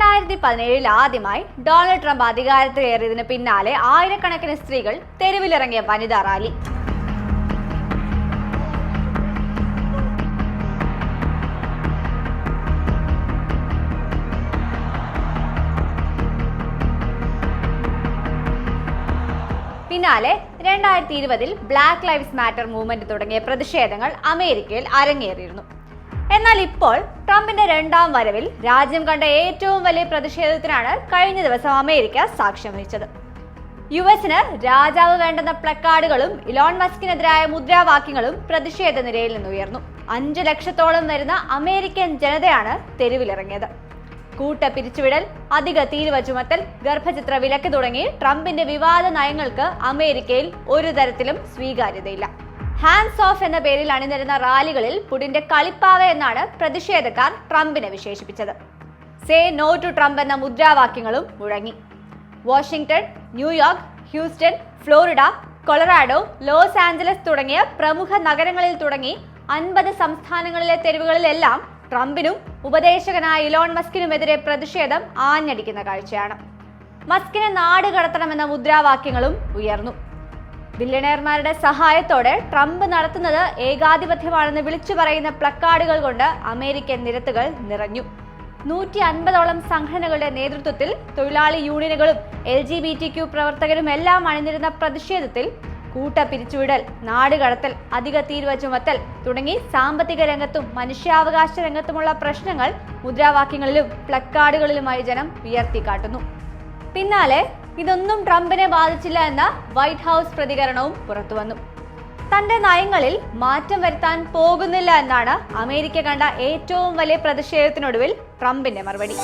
രണ്ടായിരത്തി പതിനേഴിൽ ആദ്യമായി ഡൊണാൾഡ് ട്രംപ് അധികാരത്തിലേറിയതിന് പിന്നാലെ ആയിരക്കണക്കിന് സ്ത്രീകൾ തെരുവിലിറങ്ങിയ വനിതാ റാലി. പിന്നാലെ രണ്ടായിരത്തി ഇരുപതിൽ ബ്ലാക്ക് ലൈവ്സ് മാറ്റർ മൂവ്മെന്റ് തുടങ്ങിയ പ്രതിഷേധങ്ങൾ അമേരിക്കയിൽ അരങ്ങേറിയിരുന്നു. എന്നാൽ ഇപ്പോൾ ട്രംപിന്റെ രണ്ടാം വരവിൽ രാജ്യം കണ്ട ഏറ്റവും വലിയ പ്രതിഷേധത്തിനാണ് കഴിഞ്ഞ ദിവസം അമേരിക്ക സാക്ഷ്യം വഹിച്ചത്. യു എസിന് രാജാവ് വേണ്ടെന്ന പ്ലക്കാർഡുകളും ഇലോൺ മസ്കിനെതിരായ മുദ്രാവാക്യങ്ങളും പ്രതിഷേധ നിരയിൽ നിന്നുയർന്നു അഞ്ചു ലക്ഷത്തോളം വരുന്ന അമേരിക്കൻ ജനതയാണ് തെരുവിലിറങ്ങിയത്. കൂട്ട പിരിച്ചുവിടൽ അധിക തീരുവ ചുമത്തൽ ഗർഭചിത്ര വിലക്ക് തുടങ്ങി ട്രംപിന്റെ വിവാദ നയങ്ങൾക്ക് അമേരിക്കയിൽ ഒരു തരത്തിലും സ്വീകാര്യതയില്ല. ഹാൻഡ്സ് ഓഫ് എന്ന പേരിൽ അണിനിരുന്ന റാലികളിൽ പുടിന്റെ കളിപ്പാവ എന്നാണ് പ്രതിഷേധക്കാർ ട്രംപിനെ വിശേഷിപ്പിച്ചത്. സേ നോ ടു ട്രംപ് എന്ന മുദ്രാവാക്യങ്ങളും മുഴങ്ങി. Washington New York Houston Florida Colorado Los Angeles തുടങ്ങിയ പ്രമുഖ നഗരങ്ങളിൽ തുടങ്ങി അൻപത് സംസ്ഥാനങ്ങളിലെ തെരുവുകളിലെല്ലാം ട്രംപിനും ഉപദേശകനായ ഇലോൺ മസ്കിനുമെതിരെ പ്രതിഷേധം ആഞ്ഞടിക്കുന്ന കാഴ്ചയാണ്. മസ്കിനെ നാട് കടത്തണമെന്ന മുദ്രാവാക്യങ്ങളും ഉയർന്നു. ബില്യണയർമാരുടെ സഹായത്തോടെ ട്രംപ് നടത്തുന്നത് ഏകാധിപത്യമാണെന്ന് വിളിച്ചു പറയുന്ന പ്ലക്കാർഡുകൾ കൊണ്ട് അമേരിക്കൻ നിരത്തുകൾ നിറഞ്ഞു. നൂറ്റി അൻപതോളം സംഘടനകളുടെ നേതൃത്വത്തിൽ തൊഴിലാളി യൂണിയനുകളും L G B T Q പ്രവർത്തകരും എല്ലാം അണിനിരുന്ന പ്രതിഷേധത്തിൽ കൂട്ട പിരിച്ചുവിടൽ നാടുകടത്തൽ അധിക തീരുവ ചുമത്തൽ തുടങ്ങി സാമ്പത്തിക രംഗത്തും മനുഷ്യാവകാശ രംഗത്തുമുള്ള പ്രശ്നങ്ങൾ മുദ്രാവാക്യങ്ങളിലും പ്ലക്കാർഡുകളിലുമായി ജനം ഉയർത്തിക്കാട്ടുന്നു. പിന്നാലെ ഇതൊന്നും ട്രംപിനെ ബാധിച്ചില്ല എന്ന വൈറ്റ് ഹൗസ് പ്രതികരണവും പുറത്തുവന്നു തന്റെ നയങ്ങളിൽ മാറ്റം വരുത്താൻ പോകുന്നില്ല എന്നാണ് അമേരിക്ക കണ്ട ഏറ്റവും വലിയ പ്രതിഷേധത്തിനൊടുവിൽ ട്രംപിന്റെ മറുപടി.